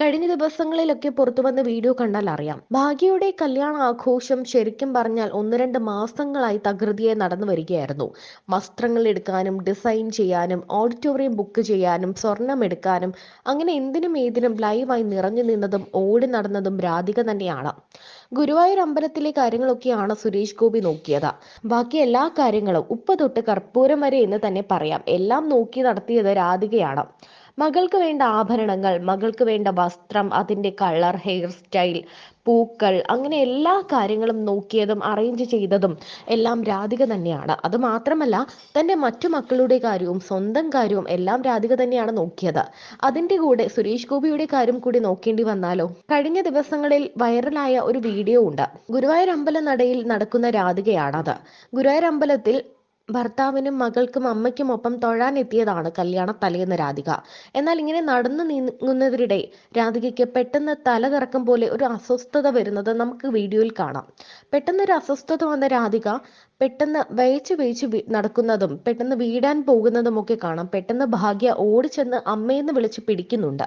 കഴിഞ്ഞ ദിവസങ്ങളിലൊക്കെ പുറത്തുവന്ന വീഡിയോ കണ്ടാൽ അറിയാം. ഭാഗ്യയുടെ കല്യാണ ആഘോഷം ശരിക്കും പറഞ്ഞാൽ ഒന്ന് രണ്ട് മാസങ്ങളായി തകൃതിയെ നടന്നു വരികയായിരുന്നു. വസ്ത്രങ്ങൾ എടുക്കാനും ഡിസൈൻ ചെയ്യാനും ഓഡിറ്റോറിയം ബുക്ക് ചെയ്യാനും സ്വർണം എടുക്കാനും അങ്ങനെ എന്തിനും ഏതിനും ലൈവായി നിറഞ്ഞു നിന്നതും ഓടി നടന്നതും രാധിക തന്നെയാണ്. ഗുരുവായൂർ അമ്പലത്തിലെ കാര്യങ്ങളൊക്കെയാണ് സുരേഷ് ഗോപി നോക്കിയത്. ബാക്കി എല്ലാ കാര്യങ്ങളും ഉപ്പ് തൊട്ട് കർപ്പൂരം വരെ എന്ന് തന്നെ പറയാം. എല്ലാം നോക്കി നടത്തിയത് രാധികയാണ്. മകൾക്ക് വേണ്ട ആഭരണങ്ങൾ മകൾക്ക് വേണ്ട വസ്ത്രം അതിന്റെ കളർ ഹെയർ സ്റ്റൈൽ പൂക്കൾ അങ്ങനെ എല്ലാ കാര്യങ്ങളും നോക്കിയതും അറേഞ്ച് ചെയ്തതും എല്ലാം രാധിക തന്നെയാണ്. അത് മാത്രമല്ല തന്റെ മറ്റു മക്കളുടെ കാര്യവും സ്വന്തം കാര്യവും എല്ലാം രാധിക തന്നെയാണ് നോക്കിയത്. അതിന്റെ കൂടെ സുരേഷ് ഗോപിയുടെ കാര്യം കൂടി നോക്കേണ്ടി വന്നാലോ? കഴിഞ്ഞ ദിവസങ്ങളിൽ വൈറലായ ഒരു വീഡിയോ ഉണ്ട്. ഗുരുവായൂർ അമ്പല നടയിൽ നടക്കുന്ന രാധികയാണത്. ഗുരുവായൂർ അമ്പലത്തിൽ ഭർത്താവിനും മകൾക്കും അമ്മയ്ക്കും ഒപ്പം തൊഴാനെത്തിയതാണ് കല്യാണ തലേന്ന് രാധിക. എന്നാൽ ഇങ്ങനെ നടന്നു നീങ്ങുന്നതിനിടെ രാധികയ്ക്ക് പെട്ടെന്ന് തല കറക്കം പോലെ ഒരു അസ്വസ്ഥത വരുന്നത് നമുക്ക് വീഡിയോയിൽ കാണാം. പെട്ടെന്ന് ഒരു അസ്വസ്ഥത വന്ന രാധിക പെട്ടെന്ന് വേച്ച് വേച്ച് നടക്കുന്നതും പെട്ടെന്ന് വീടാൻ പോകുന്നതും ഒക്കെ കാണാം. പെട്ടെന്ന് ഭാഗ്യ ഓടിച്ചെന്ന് അമ്മയെന്ന് വിളിച്ച് പിടിക്കുന്നുണ്ട്.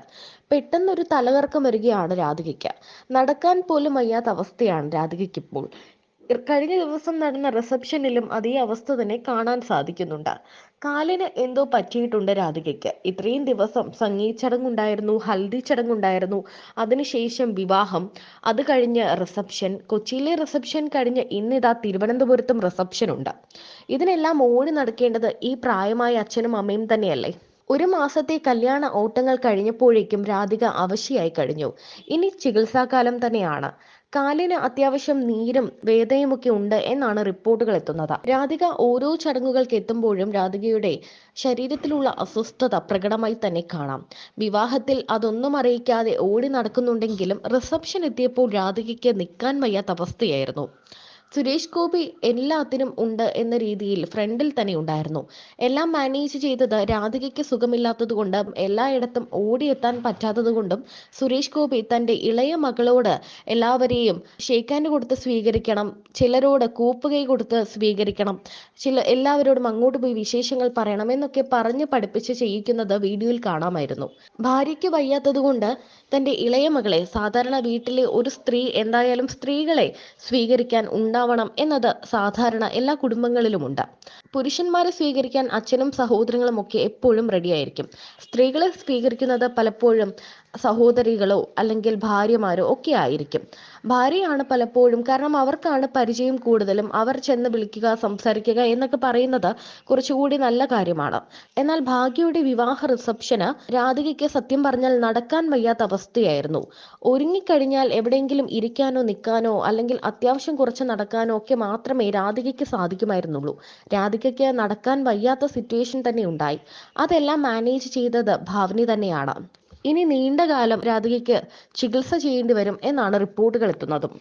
പെട്ടെന്ന് ഒരു തലകറക്കം വരികയാണ് രാധികയ്ക്ക്. നടക്കാൻ പോലും വയ്യാത്ത അവസ്ഥയാണ് രാധികയ്ക്ക് ഇപ്പോൾ കഴിഞ്ഞ ദിവസം നടന്ന റിസപ്ഷനിലും അതേ അവസ്ഥ തന്നെ കാണാൻ സാധിക്കുന്നുണ്ട്. കാലിന് എന്തോ പറ്റിയിട്ടുണ്ട് രാധികയ്ക്ക്. ഇത്രയും ദിവസം സംഗീത ചടങ്ങുണ്ടായിരുന്നു ഹൽദി ചടങ്ങുണ്ടായിരുന്നു. അതിനുശേഷം വിവാഹം. അത് കഴിഞ്ഞ് റിസപ്ഷൻ കൊച്ചിയിലെ റിസപ്ഷൻ കഴിഞ്ഞ് ഇന്നിതാ തിരുവനന്തപുരത്തും റിസപ്ഷൻ ഉണ്ട്. ഇതിനെല്ലാം ഓടി നടക്കേണ്ടത് ഈ പ്രായമായ അച്ഛനും അമ്മയും തന്നെയല്ലേ? ഒരു മാസത്തെ കല്യാണ ഓട്ടങ്ങൾ കഴിഞ്ഞപ്പോഴേക്കും രാധിക അവശിയായി കഴിഞ്ഞു. ഇനി ചികിത്സാകാലം തന്നെയാണ്. കാലിന് അത്യാവശ്യം നീരും വേദനയുമൊക്കെ ഉണ്ട് എന്നാണ് റിപ്പോർട്ടുകൾ എത്തുന്നത്. രാധിക ഓരോ ചടങ്ങുകൾക്ക് എത്തുമ്പോഴും രാധികയുടെ ശരീരത്തിലുള്ള അസ്വസ്ഥത പ്രകടമായി തന്നെ കാണാം. വിവാഹത്തിൽ അതൊന്നും അറിയിക്കാതെ ഓടി നടക്കുന്നുണ്ടെങ്കിലും റിസപ്ഷൻ എത്തിയപ്പോൾ രാധികയ്ക്ക് നിൽക്കാൻ വയ്യാത്ത അവസ്ഥയായിരുന്നു. സുരേഷ് ഗോപി എല്ലാത്തിനും ഉണ്ട് എന്ന രീതിയിൽ ഫ്രണ്ടിൽ തന്നെ ഉണ്ടായിരുന്നു. എല്ലാം മാനേജ് ചെയ്തത് രാധികയ്ക്ക് സുഖമില്ലാത്തത് കൊണ്ടും എല്ലായിടത്തും ഓടിയെത്താൻ പറ്റാത്തത് കൊണ്ടും സുരേഷ് ഗോപി തന്റെ ഇളയ മകളോട് എല്ലാവരെയും ഷേക്കാൻഡ് കൊടുത്ത് സ്വീകരിക്കണം ചിലരോട് കൂപ്പുകൈ കൊടുത്ത് സ്വീകരിക്കണം ചില എല്ലാവരോടും അങ്ങോട്ട് പോയി വിശേഷങ്ങൾ പറയണം എന്നൊക്കെ പറഞ്ഞ് പഠിപ്പിച്ച് ചെയ്യിക്കുന്നത് വീഡിയോയിൽ കാണാമായിരുന്നു. ഭാര്യയ്ക്ക് വയ്യാത്തത് കൊണ്ട് തന്റെ ഇളയ മകളെ സാധാരണ വീട്ടിലെ ഒരു സ്ത്രീ എന്തായാലും സ്ത്രീകളെ സ്വീകരിക്കാൻ ഉണ്ടാവണം എന്നത് സാധാരണ എല്ലാ കുടുംബങ്ങളിലുമുണ്ട്. പുരുഷന്മാരെ സ്വീകരിക്കാൻ അച്ഛനും സഹോദരങ്ങളും ഒക്കെ എപ്പോഴും റെഡിയായിരിക്കും സ്ത്രീകളെ സ്വീകരിക്കുന്നത് പലപ്പോഴും സഹോദരികളോ അല്ലെങ്കിൽ ഭാര്യമാരോ ഒക്കെ ആയിരിക്കും. ഭാര്യയാണ് പലപ്പോഴും കാരണം അവർക്കാണ് പരിചയം കൂടുതലും അവർ ചെന്ന് വിളിക്കുക സംസാരിക്കുക എന്നൊക്കെ പറയുന്നത് കുറച്ചുകൂടി നല്ല കാര്യമാണ്. എന്നാൽ ഭാഗ്യയുടെ വിവാഹ റിസപ്ഷന് രാധികയ്ക്ക് സത്യം പറഞ്ഞാൽ നടക്കാൻ വയ്യാത്ത അവസ്ഥയായിരുന്നു. ഒരുങ്ങിക്കഴിഞ്ഞാൽ എവിടെയെങ്കിലും ഇരിക്കാനോ നിൽക്കാനോ അല്ലെങ്കിൽ അത്യാവശ്യം കുറച്ച് നടക്കാനോ ഒക്കെ മാത്രമേ രാധികയ്ക്ക് സാധിക്കുമായിരുന്നുള്ളൂ. രാധികയ്ക്ക് നടക്കാൻ വയ്യാത്ത സിറ്റുവേഷൻ തന്നെ ഉണ്ടായി. അതെല്ലാം മാനേജ് ചെയ്തത് ഭാവനി തന്നെയാണ്. ഇനി നീണ്ട കാലം രാധികയ്ക്ക് ചികിത്സ ചെയ്യേണ്ടി വരും എന്നാണ് റിപ്പോർട്ടുകൾ എത്തുന്നതും.